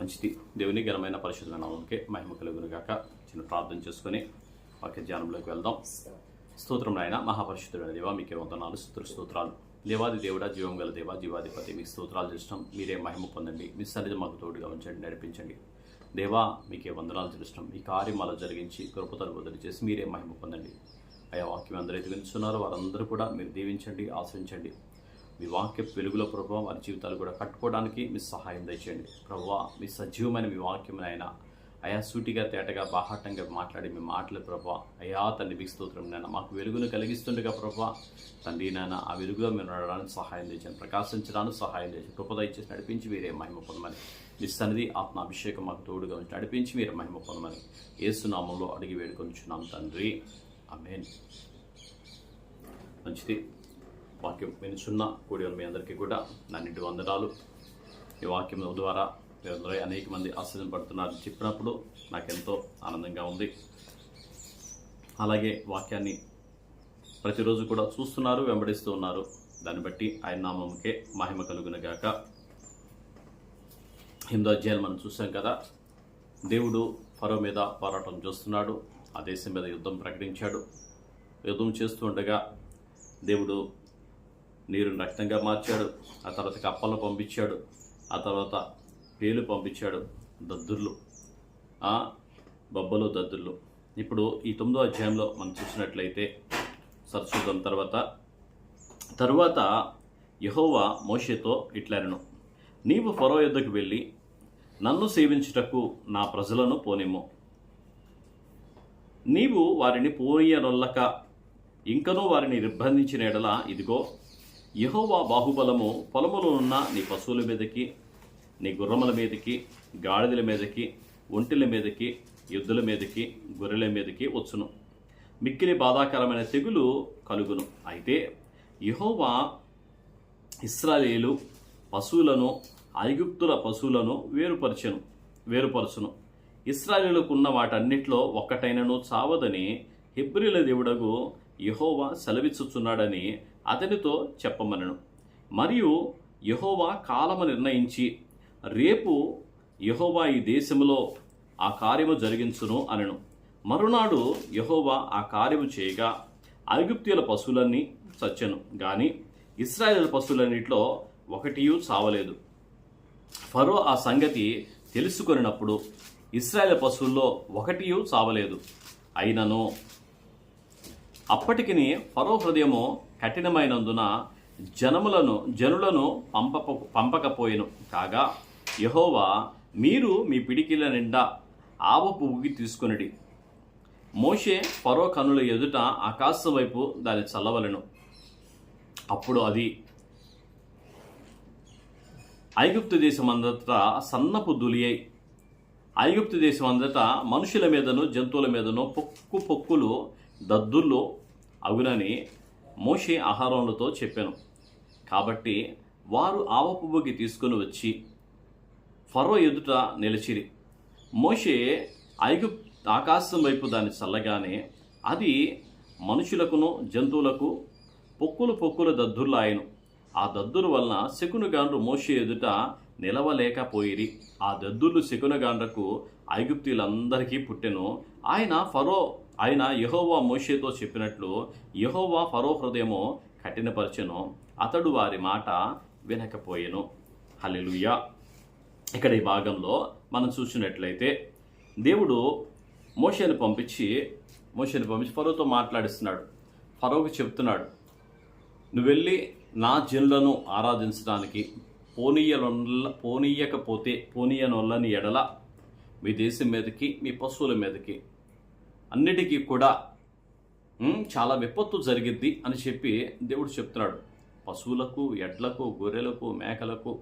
మంచిది. దేవుని ఘనమైన పరిశుద్ధమైన నామమునకే మహిమ కలుగును గాక చిన్న ప్రార్థన చేసుకొని వాక్య ధ్యానంలోకి వెళ్దాం. స్తోత్రం నాయన మహాపరిశుద్ధుడైన దేవా మీకే వందనాలు స్తోత్ర స్తోత్రాలు. దేవాది దేవుడా జీవం గల దేవా జీవాధిపతి మీకు స్తోత్రాలు చేసినాం మీరే మహిమ పొందండి. మీ సన్నిధి మాకు తోడుగా ఉంచండి నడిపించండి. దేవా మీకే వందనాలు చేసినాం ఈ కార్యం అలా జరిగించి కృపతలు బదులు చేసి మీరే మహిమ పొందండి. అయ్యా వాక్యం అందరూ ఎదిగించున్నారు వారందరూ కూడా మీరు దీవించండి ఆశ్రయించండి. మీ వాక్య వెలుగులో ప్రభావ వారి జీవితాలు కూడా కట్టుకోవడానికి మీ సహాయం దయచేయండి. ప్రభావ మీ సజీవమైన మీ వాక్యం ఆయన అయా సూటిగా తేటగా బాహాటంగా మాట్లాడి మీ మాటలు ప్రభా అయా తండ్రి మీకు స్తోత్రం నాయన. మాకు వెలుగును కలిగిస్తుండగా ప్రభా తండ్రి నాయన ఆ వెలుగులో మీరు నడవడానికి సహాయం చేశాను ప్రకాశించడానికి సహాయం చేశాను కృపద ఇచ్చేసి నడిపించి మీరే మహిమ పొందమని. మీ సన్నిధి ఆత్మాభిషేకం మాకు తోడుగా ఉంచి నడిపించి మీరు మహిమ పొందమని. ఏసునామంలో అడిగి వేడుకొనిచున్నాం తండ్రి. అమేన్ మంచిది. వాక్యం వినుచున్న కూడి మీ అందరికీ కూడా నన్నింటి వందనాలు. ఈ వాక్యం ద్వారా మీరందరూ అనేక మంది ఆశ్చర్యపడుతున్నారు చెప్పినప్పుడు నాకెంతో ఆనందంగా ఉంది. అలాగే వాక్యాన్ని ప్రతిరోజు కూడా చూస్తున్నారు వెంబడిస్తూ ఉన్నారు. దాన్ని బట్టి ఆయన నామంకే మహిమ కలుగునగాక హిందూ అధ్యాయులు మనం చూసాం కదా దేవుడు ఫరో మీద పోరాటం చేస్తున్నాడు. ఆ దేశం మీద యుద్ధం ప్రకటించాడు. యుద్ధం చేస్తూ ఉండగా దేవుడు నీరుని రక్తంగా మార్చాడు. ఆ తర్వాత కప్పలను పంపించాడు. ఆ తర్వాత పేలు పంపించాడు. దద్దుర్లు. ఆ బొబ్బలు దద్దుర్లు. ఇప్పుడు ఈ తొమ్మిదో అధ్యాయంలో మనం చూసినట్లయితే సరస్వతం తర్వాత తరువాత యహోవా మోషేతో ఇట్లనను నీవు ఫరో యుద్ధకు వెళ్ళి నన్ను సేవించుటకు నా ప్రజలను పోనిమ్ము. నీవు వారిని పోనీయనొల్లక ఇంకనూ వారిని నిర్బంధించిన ఎడల ఇదిగో యహోవా బాహుబలము పొలములో ఉన్న నీ పశువుల మీదకి నీ గుర్రముల మీదకి గాడిదల మీదకి ఒంటిల మీదకి ఎద్దుల మీదకి గొర్రెల మీదకి వచ్చును. మిక్కిలి బాధాకరమైన తెగులు కలుగును. అయితే యహోవా ఇస్రాయేలు పశువులను ఐగుప్తుల పశువులను వేరుపరచను వేరుపరచును. ఇస్రాయేలుకు ఉన్న వాటన్నిటిలో ఒక్కటైనను చావదని హెబ్రిల దేవుడగు యహోవా సెలవిచ్చుచున్నాడని అతనితో చెప్పమనను. మరియు యహోవా కాలము నిర్ణయించి రేపు యహోవా ఈ దేశంలో ఆ కార్యము జరిగించును అనెను. మరునాడు యహోవా ఆ కార్యము చేయగా ఐగుప్తీయుల పశువులన్నీ చచ్చెను. కానీ ఇస్రాయేల్ పశువులన్నింటిలో ఒకటియూ చావలేదు. ఫరో ఆ సంగతి తెలుసుకొనినప్పుడు ఇస్రాయేల్ పశువుల్లో ఒకటియూ చావలేదు. అయినను అప్పటికి ఫరో హృదయము కఠినమైనందున జనములను జనులను పంప పంపకపోయెను. కాగా యహోవా మీరు మీ పిడికిల నిండా ఆవ పువ్వుకి తీసుకొనిడి. మోషే పరో కనుల ఎదుట ఆకాశం వైపు దాన్ని చల్లవలెను. అప్పుడు అది ఐగుప్తు దేశం అంతటా సన్నపు దులియై ఐగుప్తు దేశం అంతటా మనుషుల మీదను జంతువుల మీదను పొక్కు పొక్కులు దద్దుర్లు అగునని మోషే ఆహారములతో చెప్పాను. కాబట్టి వారు ఆవపు బొగ్గి తీసుకుని వచ్చి ఫరో ఎదుట నిలిచిరి. మోషే ఐగు ఆకాశం వైపు దాన్ని చల్లగానే అది మనుషులకును జంతువులకు పొక్కులు పొక్కుల దద్దుర్లాయను. ఆ దద్దురు వలన శకునుగాండ్రు మోషే ఎదుట నిలవలేకపోయిరి. ఆ దద్దుర్లు శకునగాండ్రకు ఐగుప్తీలందరికీ పుట్టెను. ఆయన ఫరో ఆయన యహోవా మోషేతో చెప్పినట్లు యహోవా ఫరో హృదయము కఠినపరచెను. అతడు వారి మాట వినకపోయెను. హలెలుయా ఇక్కడ ఈ భాగంలో మనం చూసినట్లయితే దేవుడు మోషేని పంపించి మోషేని పంపించి ఫరోతో మాట్లాడిస్తున్నాడు. ఫరోకి చెప్తున్నాడు నువ్వు వెళ్ళి నా జనులను ఆరాధించడానికి పోనీయనొల్ల పోనీయకపోతే పోనీయనొల్లని ఎడల మీ దేశం మీదకి మీ పశువుల మీదకి అన్నిటికీ కూడా చాలా విపత్తు జరిగిద్ది అని చెప్పి దేవుడు చెప్తున్నాడు. పశువులకు ఎడ్లకు గొర్రెలకు మేకలకు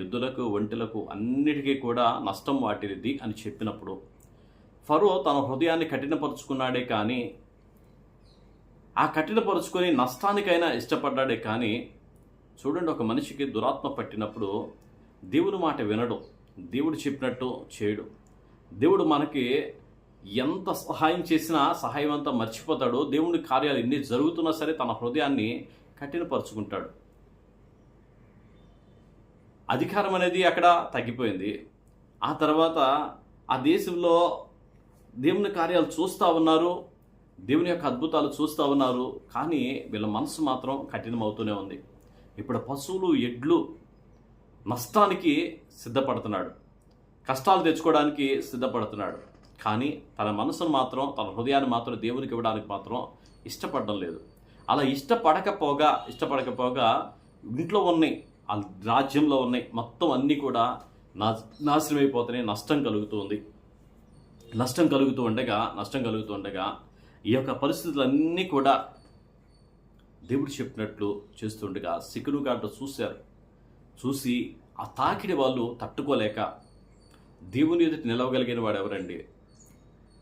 ఎద్దులకు ఒంటెలకు అన్నిటికీ కూడా నష్టం వాటిది అని చెప్పినప్పుడు ఫరో తన హృదయాన్ని కఠినపరుచుకున్నాడే కానీ ఆ కఠినపరుచుకొని నష్టానికైనా ఇష్టపడ్డాడే కానీ చూడండి ఒక మనిషికి దురాత్మ పట్టినప్పుడు దేవుని మాట వినడు. దేవుడు చెప్పినట్టు చేయడు. దేవుడు మనకి ఎంత సహాయం చేసినా సహాయం అంతా మర్చిపోతాడో దేవుని కార్యాలు ఎన్ని జరుగుతున్నా సరే తన హృదయాన్ని కఠినపరుచుకుంటాడు. అధికారం అనేది అక్కడ తగ్గిపోయింది. ఆ తర్వాత ఆ దేశంలో దేవుని కార్యాలు చూస్తూ ఉన్నారు దేవుని యొక్క అద్భుతాలు చూస్తూ ఉన్నారు కానీ వీళ్ళ మనసు మాత్రం కఠినమవుతూనే ఉంది. ఇప్పుడు పశువులు ఎడ్లు నష్టానికి సిద్ధపడుతున్నాడు. కష్టాలు తెచ్చుకోవడానికి సిద్ధపడుతున్నాడు. కానీ తన మనసును మాత్రం తన హృదయాన్ని మాత్రం దేవునికి ఇవ్వడానికి మాత్రం ఇష్టపడడం లేదు. అలా ఇష్టపడకపోగా ఇష్టపడకపోగా ఇంట్లో ఉన్నాయి ఆ రాజ్యంలో ఉన్నాయి మొత్తం అన్నీ కూడా నా నాశనం నష్టం కలుగుతుంది. నష్టం కలుగుతూ ఉండగా నష్టం కలుగుతూ ఉండగా ఈ యొక్క పరిస్థితులన్నీ కూడా దేవుడు చెప్పినట్లు చేస్తుండగా సిక్కును గారు చూశారు. చూసి ఆ తాకిడి వాళ్ళు తట్టుకోలేక దేవుని ఎదుటి నిలవగలిగిన వాడు ఎవరండి?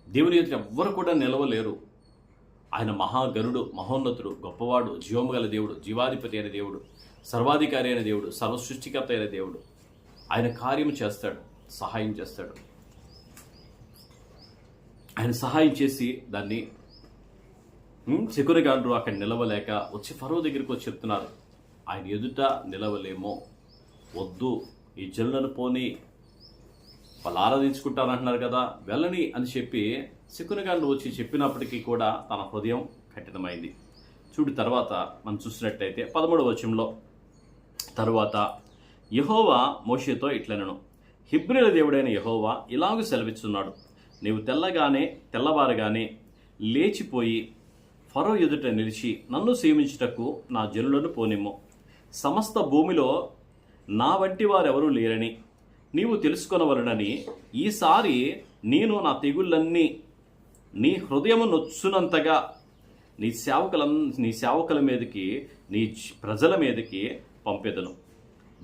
దేవుని ఎదుట ఎవ్వరు కూడా నిలవలేరు. ఆయన మహాగరుడు మహోన్నతుడు గొప్పవాడు జీవము గల దేవుడు జీవాధిపతి అయిన దేవుడు సర్వాధికారి అయిన దేవుడు సర్వసృష్టికర్త అయిన దేవుడు. ఆయన కార్యం చేస్తాడు సహాయం చేస్తాడు. ఆయన సహాయం చేసి దాన్ని శకురగాండ్రు అక్కడ నిలవలేక వచ్చి ఫరో దగ్గరికి వచ్చి చెప్తున్నారు. ఆయన ఎదుట నిలవలేమో. వద్దు ఈ జనులను పోని వాళ్ళు ఆరాధించుకుంటారంటున్నారు కదా వెళ్ళని అని చెప్పి శకునగాండ్రు వచ్చి చెప్పినప్పటికీ కూడా తన హృదయం కఠినమైంది. చూడు తర్వాత మనం చూసినట్టయితే పదమూడవ వచనంలో తరువాత యహోవా మోషేతో ఇట్లనను హిబ్రిల దేవుడైన యహోవా ఇలాగూ సెలవిస్తున్నాడు నీవు తెల్లగానే తెల్లవారుగానే లేచిపోయి ఫరో ఎదుట నిలిచి నన్ను సేవించుటకు నా జనులను పోనిమ్ము. సమస్త భూమిలో నా వంటి వారెవరూ లేరని నీవు తెలుసుకొనవలనని ఈసారి నేను నా తెగుళ్ళన్నీ నీ హృదయము నొచ్చునంతగా నీ సేవకుల నీ సేవకుల మీదకి నీ ప్రజల మీదకి పంపెదను.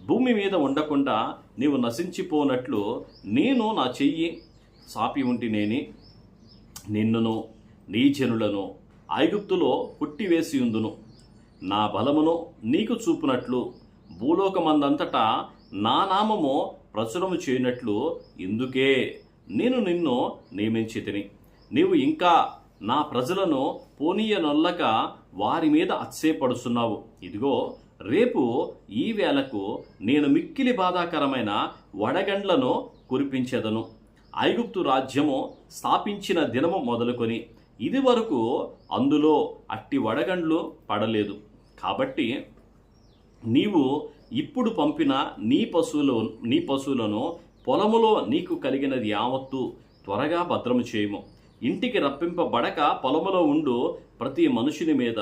భూమి మీద ఉండకుండా నీవు నశించిపోనట్లు నేను నా చెయ్యి సాపి ఉంటినేని నిన్నును నీ జనులను ఐగుప్తులో పుట్టివేసి ఉందును. నా బలమును నీకు చూపునట్లు భూలోకమందంతటా నా నామము ప్రచురము చేయనట్లు ఇందుకే నేను నిన్ను నియమించి తిని నీవు ఇంకా నా ప్రజలను పోనీయనొల్లక వారి మీద అత్సేపడుచున్నావు ఇదిగో రేపు ఈ వేళకు నేను మిక్కిలి బాధాకరమైన వడగండ్లను కురిపించెదను. ఐగుప్తు రాజ్యము స్థాపించిన దినము మొదలుకొని ఇది వరకు అందులో అట్టి వడగండ్లు పడలేదు. కాబట్టి నీవు ఇప్పుడు పంపిన నీ పశువులు నీ పశువులను పొలములో నీకు కలిగినది యావత్తు త్వరగా భద్రము చేయము. ఇంటికి రప్పింపబడక పొలములో ఉండు ప్రతి మనుషుని మీద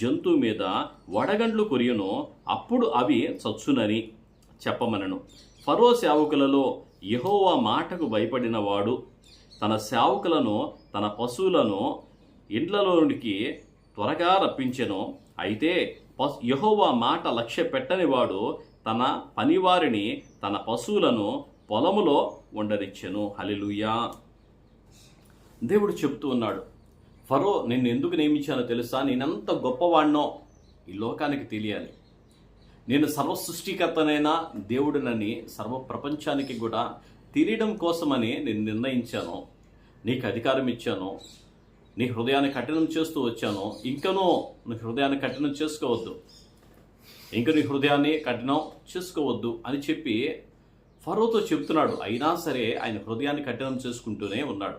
జంతువు మీద వడగండ్లు కొరియను అప్పుడు అవి చచ్చునని చెప్పమనను. ఫరో సేవకులలో యహోవా మాటకు భయపడినవాడు తన సేవకులను తన పశువులను ఇండ్లలోనికి త్వరగా రప్పించెను. అయితే యహోవా మాట లక్ష్య పెట్టనివాడు తన పనివారిని తన పశువులను పొలములో ఉండనిచ్చెను. హలిలుయా దేవుడు చెప్తూ ఉన్నాడు ఫరో నిన్ను ఎందుకు నియమించానో తెలుసా? నేనెంత గొప్పవాణ్ణో ఈ లోకానికి తెలియాలి. నేను సర్వసృష్టికర్తనైనా దేవుడినని సర్వ ప్రపంచానికి కూడా తెలియడం కోసమని నేను నిర్ణయించాను. నీకు అధికారం ఇచ్చాను నీ హృదయాన్ని కఠినం చేస్తూ వచ్చాను ఇంకనూ నీ హృదయాన్ని కఠినం చేసుకోవద్దు. ఇంక నీ హృదయాన్ని కఠినం చేసుకోవద్దు అని చెప్పి ఫరోతో చెప్తున్నాడు అయినా సరే ఆయన హృదయాన్ని కఠినం చేసుకుంటూనే ఉన్నాడు.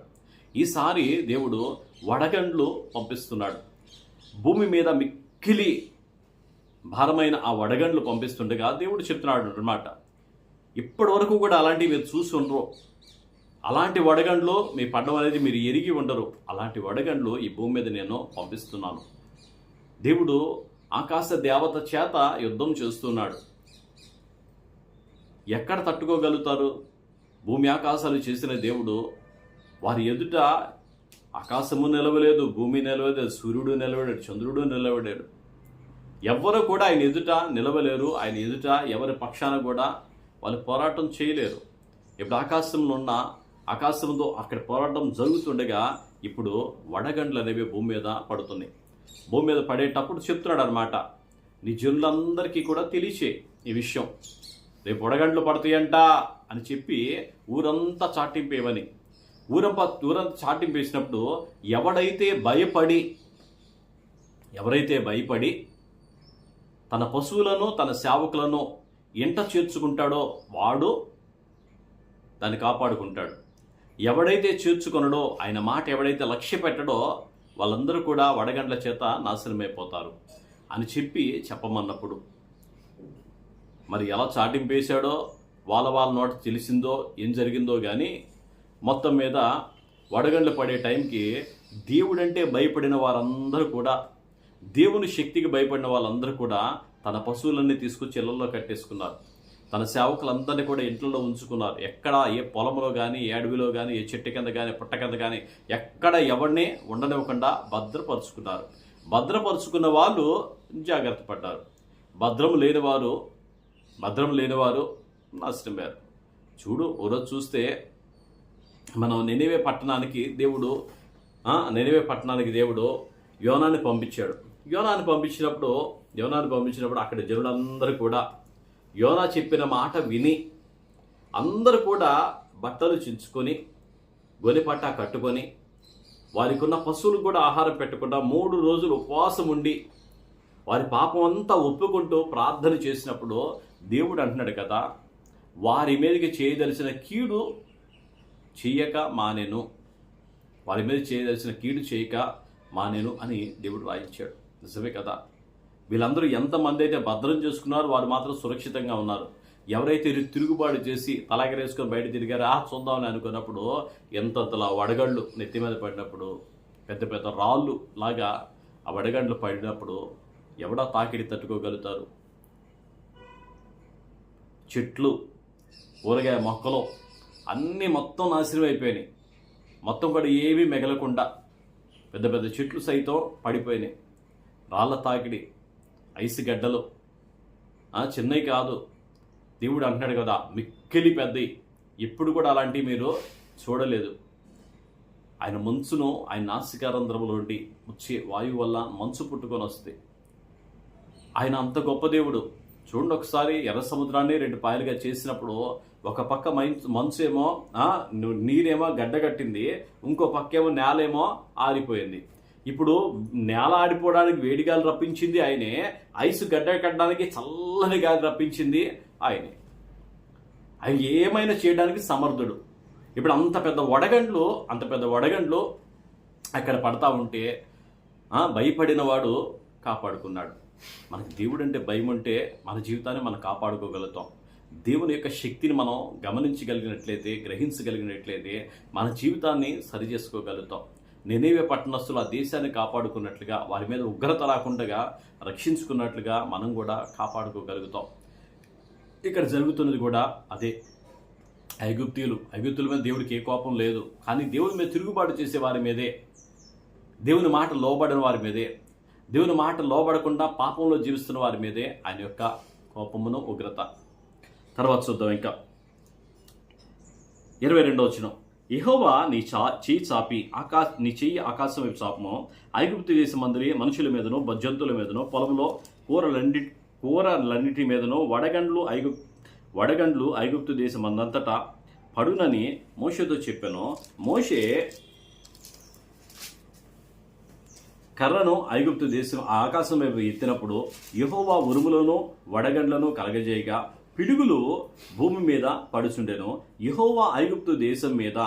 ఈసారి దేవుడు వడగండ్లు పంపిస్తున్నాడు. భూమి మీద మిక్కిలి భారమైన ఆ వడగండ్లు పంపిస్తుండగా దేవుడు చెప్తున్నాడు అనమాట ఇప్పటి వరకు కూడా అలాంటివి చూసి ఉండరు. అలాంటి వడగండ్లో మీ పండవ అనేది మీరు ఎరిగి ఉండరు. అలాంటి వడగండ్లు ఈ భూమి మీద నేను పంపిస్తున్నాను. దేవుడు ఆకాశ దేవత చేత యుద్ధం చేస్తున్నాడు. ఎక్కడ తట్టుకోగలుగుతారు? భూమి ఆకాశాలు చేసిన దేవుడు వారి ఎదుట ఆకాశము నిలవలేదు భూమి నిలవలేదు సూర్యుడు నిలవడాడు చంద్రుడు నిలవడాడు ఎవ్వరు కూడా ఆయన ఎదుట నిలవలేరు. ఆయన ఎదుట ఎవరి పక్షాన కూడా వాళ్ళు పోరాటం చేయలేరు. ఇప్పుడు ఆకాశంలో ఉన్న ఆకాశంతో అక్కడ పోరాటం జరుగుతుండగా ఇప్పుడు వడగండ్లు అనేవి భూమి మీద పడుతున్నాయి. భూమి మీద పడేటప్పుడు చెప్తున్నాడు అనమాట నీ జనులందరికీ కూడా తెలిసే ఈ విషయం. రేపు వడగండ్లు పడతాయంట అని చెప్పి ఊరంతా చాటింపేవని ఊరంప ఊరంతా చాటింపేసినప్పుడు ఎవడైతే భయపడి ఎవరైతే భయపడి తన పశువులను తన సేవకులను ఎంట చేర్చుకుంటాడో వాడు దాన్ని కాపాడుకుంటాడు. ఎవడైతే చేర్చుకొనడో ఆయన మాట ఎవడైతే లక్ష్య పెట్టడో వాళ్ళందరూ కూడా వడగండ్ల చేత నాశనమైపోతారు అని చెప్పి చెప్పమన్నప్పుడు మరి ఎలా చాటింపేశాడో వాళ్ళ వాళ్ళ నోట తెలిసిందో ఏం జరిగిందో కానీ మొత్తం మీద వడగండ్లు పడే టైంకి దేవుడంటే భయపడిన వారందరూ కూడా దేవుని శక్తికి భయపడిన వాళ్ళందరూ కూడా తన పశువులన్నీ తీసుకొచ్చి ఇళ్ళలో కట్టేసుకున్నారు. తన సేవకులందరినీ కూడా ఇంట్లో ఉంచుకున్నారు. ఎక్కడ ఏ పొలంలో కానీ ఏ అడవిలో కానీ ఏ చెట్టు కింద కానీ పుట్ట కింద కానీ ఎక్కడ ఎవరిని ఉండనివ్వకుండా భద్రపరుచుకున్నారు. భద్రపరుచుకున్న వాళ్ళు జాగ్రత్త పడ్డారు. భద్రం లేనివారు భద్రం లేనివారు నాశనమయ్యారు. చూడు ఒకరోజు చూస్తే మనం నెనివే పట్టణానికి దేవుడు నెనివే పట్టణానికి దేవుడు యోనాన్ని పంపించాడు. యోనాన్ని పంపించినప్పుడు యోనాన్ని పంపించినప్పుడు అక్కడ జనులందరూ కూడా యోనా చెప్పిన మాట విని అందరూ కూడా బట్టలు చించుకొని గొనిపట్ట కట్టుకొని వారికి ఉన్న పశువులకు కూడా ఆహారం పెట్టకుండా మూడు రోజులు ఉపవాసం ఉండి వారి పాపం అంతా ఒప్పుకుంటూ ప్రార్థన చేసినప్పుడు దేవుడు అంటున్నాడు కదా వారి మీదకి చేయదలిసిన కీడు చెయ్యక మానేను. వారి మీద చేయదలిసిన కీడు చేయక మానేను అని దేవుడు రాయించాడు నిజమే కదా? వీళ్ళందరూ ఎంతమంది అయితే భద్రం చేసుకున్నారో వారు మాత్రం సురక్షితంగా ఉన్నారు. ఎవరైతే తిరుగుబాటు చేసి తలాగరేసుకొని బయట తిరిగారో ఆ చూద్దామని అనుకున్నప్పుడు ఎంతంతలా వడగళ్ళు నెత్తి మీద పడినప్పుడు పెద్ద పెద్ద రాళ్ళు లాగా ఆ వడగండ్లు పడినప్పుడు ఎవడా తాకిడి తట్టుకోగలుగుతారు? చెట్లు ఊరగాయ మొక్కలు అన్నీ మొత్తం నాశనం అయిపోయినాయి. మొత్తం కూడా ఏమీ మిగలకుండా పెద్ద పెద్ద చెట్లు సైతం పడిపోయినాయి. రాళ్ళ తాకిడి ఐసు గడ్డలు. చిన్నవి కాదు. దేవుడు అంటున్నాడు కదా మిక్కిలి పెద్దవి ఎప్పుడు కూడా అలాంటివి మీరు చూడలేదు. ఆయన మంచును ఆయన నాసికారంధ్రములోండి వచ్చే వాయువు వల్ల మంచు పుట్టుకొని వస్తే ఆయన అంత గొప్ప దేవుడు. చూడండి ఒకసారి ఎర్ర సముద్రాన్ని రెండు పాయలుగా చేసినప్పుడు ఒక పక్క మంచు ఏమో నీరేమో గడ్డగట్టింది ఇంకో పక్క ఏమో నేలేమో ఆరిపోయింది. ఇప్పుడు నేల ఆడిపోవడానికి వేడిగాలు రప్పించింది ఆయనే ఐస్ గడ్డ కట్టడానికి చల్లని గాలి రప్పించింది ఆయనే. ఆయన ఏమైనా చేయడానికి సమర్థుడు. ఇప్పుడు అంత పెద్ద వడగండ్లు అంత పెద్ద వడగండ్లు అక్కడ పడతా ఉంటే భయపడిన వాడు కాపాడుకున్నాడు. మనకి దేవుడు అంటే భయం ఉంటే మన జీవితాన్ని మనం కాపాడుకోగలుగుతాం. దేవుని యొక్క శక్తిని మనం గమనించగలిగినట్లయితే గ్రహించగలిగినట్లయితే మన జీవితాన్ని సరి చేసుకోగలుగుతాం నెనేవే పట్టణస్తులు ఆ దేశాన్ని కాపాడుకున్నట్లుగా వారి మీద ఉగ్రత రాకుండా రక్షించుకున్నట్లుగా మనం కూడా కాపాడుకోగలుగుతాం. ఇక్కడ జరుగుతున్నది కూడా అదే. ఐగుప్తీయులు ఐగుప్తుల మీద దేవుడికి ఏ కోపం లేదు. కానీ దేవుని మీద తిరుగుబాటు చేసే వారి మీదే దేవుని మాట లోబడిన వారి మీదే దేవుని మాట లోబడకుండా పాపంలో జీవిస్తున్న వారి మీదే ఆయన యొక్క కోపమును ఉగ్రత. తర్వాత చూద్దాం ఇంకా. ఇరవై రెండో వచ్చినాం ఇహోవా నీ చా చేయి చాపి ఆకాశ నీ చెయ్యి ఆకాశం వైపు చాపము. ఐగుప్తు దేశమందరి మనుషుల మీదను జంతువుల మీదనో పొలంలో కూరలన్నిటి కూరలన్నిటి మీదనో వడగండ్లు ఐగు వడగండ్లు ఐగుప్తు దేశం అందంతట పడునని మోషేతో చెప్పాను. మోషే కర్రను ఐగుప్తు దేశం ఆకాశం వైపు ఎత్తినప్పుడు యహోవా ఉరుములను వడగండ్లను కలగజేయగా పిడుగులు భూమి మీద పడుచుండెను. యహోవా ఐగుప్తు దేశం మీద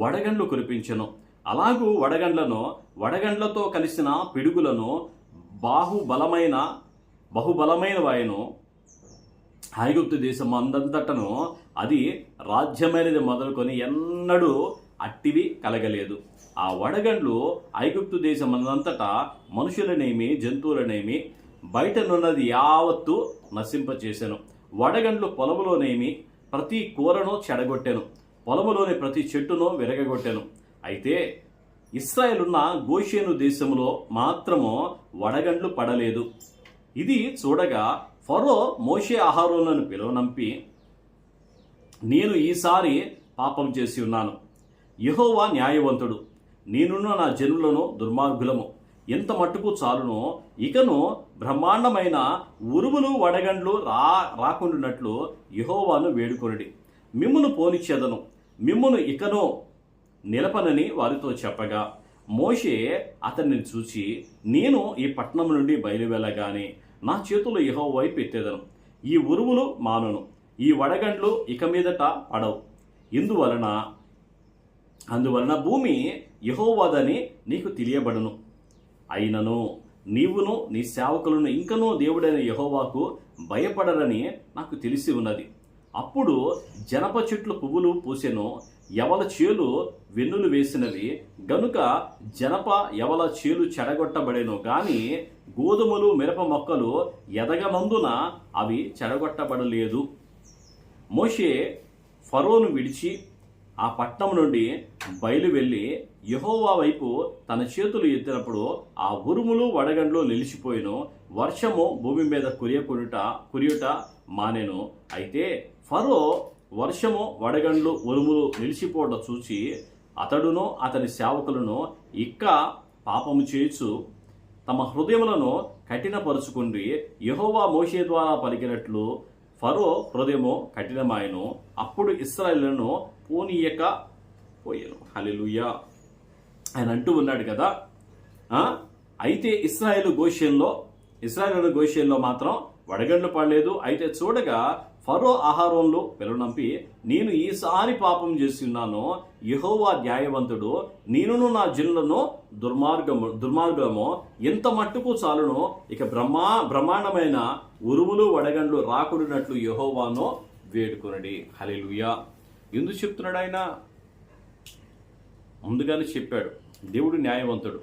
వడగండ్లు కురిపించెను. అలాగూ వడగండ్లను వడగండ్లతో కలిసిన పిడుగులను బాహుబలమైన బహుబలమైన వాయను ఐగుప్తు దేశం అందంతటను అది రాజ్యమైనది మొదలుకొని ఎన్నడూ అట్టివి కలగలేదు. ఆ వడగండ్లు ఐగుప్తు దేశం అందంతటా మనుషులనేమి జంతువులనేమి బయటనున్నది యావత్తు నశింపచేశాను వడగండ్లు పొలములోనేమి ప్రతి కూరను చెడగొట్టెను. పొలములోని ప్రతి చెట్టును విరగగొట్టెను. అయితే ఇస్రాయేలున్న గోషేను దేశంలో మాత్రము వడగండ్లు పడలేదు. ఇది చూడగా ఫరో మోషే ఆహారంలను పిలువనంపి నేను ఈసారి పాపం చేసి ఉన్నాను. యహోవా న్యాయవంతుడు. నేనున్న నా జనులను దుర్మార్గులము. ఎంత మట్టుకు చాలునో ఇకను బ్రహ్మాండమైన ఉరుములు వడగండ్లు రా రాకుండునట్లు యహోవాను వేడుకొనుడి. మిమ్మును పోనిచ్చేదను మిమ్మును ఇకను నిలపనని వారితో చెప్పగా మోషే అతన్ని చూచి నేను ఈ పట్టణం నుండి బయలువెళ్ళగానే నా చేతులు యహో వైపు ఎత్తేదను ఈ ఉరుములు మానును ఈ వడగండ్లు ఇక మీదట పడవు. ఇందువలన అందువలన భూమి యహోవాదని నీకు తెలియబడను. అయినను నీవును నీ సేవకులను ఇంకనూ దేవుడైన యహోవాకు భయపడరని నాకు తెలిసి ఉన్నది. అప్పుడు జనప చెట్లు పువ్వులు పూసెను ఎవల చేలు వెన్నులు వేసినవి. గనుక జనప యవల చేలు చెడగొట్టబడెను గాని గోధుమలు మిరప మొక్కలు ఎదగనందున అవి చెడగొట్టబడలేదు. మోషే ఫరోను విడిచి ఆ పట్నం నుండి బయలు వెళ్ళి యహోవా వైపు తన చేతులు ఎత్తినప్పుడు ఆ ఉరుములు వడగండ్లు నిలిచిపోయిను. వర్షము భూమి మీద కురియకుడుట కురియుట మానేను. అయితే ఫరో వర్షము వడగండ్లు ఉరుములు నిలిచిపోవడం చూసి అతడును అతని సేవకులను ఇక్క పాపము చేయొచ్చు తమ హృదయములను కఠినపరుచుకుండి యహోవా మోషే ద్వారా పలికినట్లు ఫరో హృదయము కఠినమాయను. అప్పుడు ఇస్రాయిలను పోనీయక పోయాను. హల్లెలూయా. ఆయన అంటూ ఉన్నాడు కదా అయితే ఇస్రాయేల్ గోషేన్లో ఇస్రాయేల్ గోషేన్లో మాత్రం వడగండ్లు పడలేదు. అయితే చూడగా ఫరో ఆహారంలో పిలవనంపి నేను ఈసారి పాపం చేసి ఉన్నాను. యహోవా న్యాయవంతుడు నేనును నా జనులను దుర్మార్గము దుర్మార్గము ఎంత మట్టుకు చాలును? ఇక బ్రహ్మా బ్రహ్మాండమైన ఉరుములు వడగండ్లు రాకుడినట్లు యహోవాను వేడుకొనడి. హల్లెలూయా. ఎందుకు చెప్తున్నాడు ఆయన? ముందుగానే చెప్పాడు దేవుడు న్యాయవంతుడు.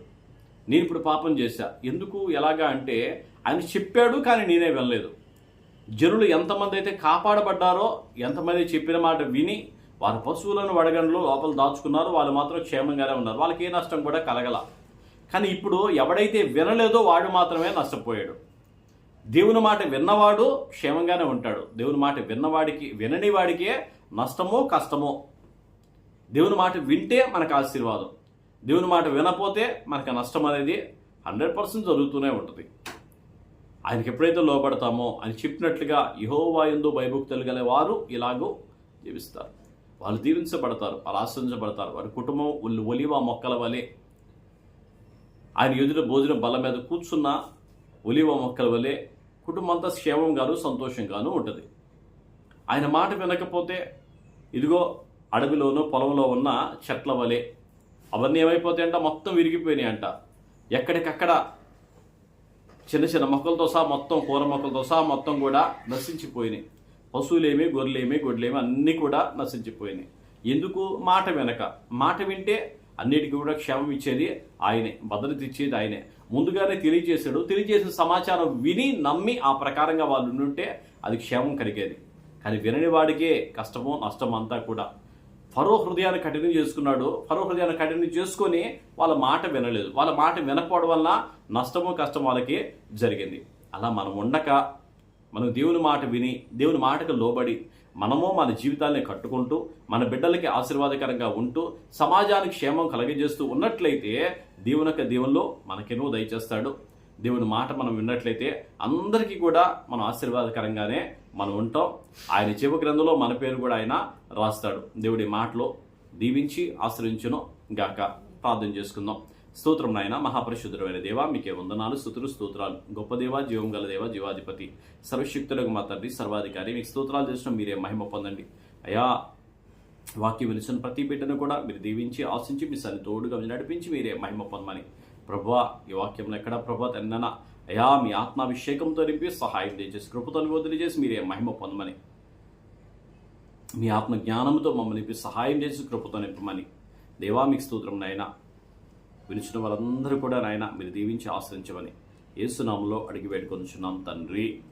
నేను ఇప్పుడు పాపం చేశా. ఎందుకు? ఎలాగా అంటే ఆయన చెప్పాడు కానీ నేనే వెళ్ళలేదు జనులు ఎంతమంది అయితే కాపాడబడ్డారో ఎంతమంది చెప్పిన మాట విని వారి పశువులను వడగండ్లు లోపల దాచుకున్నారో వాళ్ళు మాత్రం క్షేమంగానే ఉన్నారు. వాళ్ళకి ఏ నష్టం కూడా కలగల. కానీ ఇప్పుడు ఎవడైతే వినలేదో వాడు మాత్రమే నష్టపోయాడు. దేవుని మాట విన్నవాడు క్షేమంగానే ఉంటాడు. దేవుని మాట విన్నవాడికి వినని వాడికే నష్టమో కష్టమో దేవుని మాట వింటే మనకు ఆశీర్వాదం. దేవుని మాట వినపోతే మనకు నష్టం అనేది హండ్రెడ్ పర్సెంట్ జరుగుతూనే ఉంటుంది. ఆయనకి ఎప్పుడైతే లోపడతామో అని చెప్పినట్లుగా యహోవాయందు భయభక్తులు గల వారు ఇలాగూ జీవిస్తారు. వాళ్ళు దీవించబడతారు వాళ్ళు ఆశ్రయించబడతారు వారి కుటుంబం ఒళ్ళు ఒలివ మొక్కల వలె. ఆయన ఎదురు భోజనం బల్ల మీద కూర్చున్న ఒలివ మొక్కల వలె కుటుంబం అంతా క్షేమంగాను సంతోషంగాను ఉంటుంది. ఆయన మాట వినకపోతే ఇదిగో అడవిలోనో పొలంలో ఉన్న చెట్ల వలె అవన్నీ ఏమైపోతాయంట? మొత్తం విరిగిపోయినాయి అంట ఎక్కడికక్కడ చిన్న చిన్న మొక్కలతో సహా మొత్తం కూర మొక్కలతో సహా మొత్తం కూడా నశించిపోయినాయి. పశువులేమి గొర్రెలేమి గొడ్లేమి అన్నీ కూడా నశించిపోయినాయి. ఎందుకు? మాట వెనక. మాట వింటే అన్నిటికీ కూడా క్షేమం ఇచ్చేది ఆయనే భద్రత ఇచ్చేది ఆయనే. ముందుగానే తెలియజేశాడు. తెలియజేసిన సమాచారం విని నమ్మి ఆ ప్రకారంగా వాళ్ళు ఉండుంటే అది క్షేమం కలిగేది. అది వినని వాడికే కష్టమో నష్టం అంతా కూడా. ఫరో హృదయాన్ని కఠినం చేసుకున్నాడు. ఫరో హృదయాన్ని కఠినం చేసుకొని వాళ్ళ మాట వినలేదు. వాళ్ళ మాట వినకపోవడం వల్ల నష్టమో కష్టం వాళ్ళకి జరిగింది. అలా మనం ఉండక మనం దేవుని మాట విని దేవుని మాటకు లోబడి మనము మన జీవితాన్ని కట్టుకుంటూ మన బిడ్డలకి ఆశీర్వాదకరంగా ఉంటూ సమాజానికి క్షేమం కలగజేస్తూ ఉన్నట్లయితే దేవుని యొక్క దేవుల్లో మనకెన్నో దయచేస్తాడు. దేవుని మాట మనం విన్నట్లయితే అందరికీ కూడా మనం ఆశీర్వాదకరంగానే మనం ఉంటాం. ఆయన చెవు గ్రంథంలో మన పేరు కూడా ఆయన రాస్తాడు. దేవుడి మాటలో దీవించి ఆశ్రయించును గాక. ప్రార్థన చేసుకుందాం. స్తోత్రం నాయన మహాపరిశుద్ధమైన దేవ మీకే వందనాలు స్థుతులు స్తోత్రాలు. గొప్ప దేవ జీవం గల దేవ జీవాధిపతి సర్వశక్తులకు మా తండ్రి సర్వాధికారి. మీకు స్తోత్రాలు చేసిన మీరే మహిమ పొందండి. అయా వాక్యం వెలిసిన ప్రతి బిడ్డను కూడా మీరు దీవించి ఆశించి మీ సన్ని తోడుగా నడిపించి మీరే మహిమ పొందమని ప్రభా ఈ వాక్యం ఎక్కడ ప్రభా తన్నన అయా మీ ఆత్మాభిషేకంతో నింపి సహాయం దయచేసి కృపతో వదిలి చేసి మీరే మహిమ పొందమని. మీ ఆత్మ జ్ఞానంతో మమ్మల్ని నింపి సహాయం చేసి కృపతో నింపమని. దేవా మీకు స్తోత్రం నాయన. వినిచిన వాళ్ళందరూ కూడా నాయన మీరు దీవించి ఆశ్రయించమని. ఏసునామంలో అడిగి వేడుకొనిచున్నాం తండ్రి.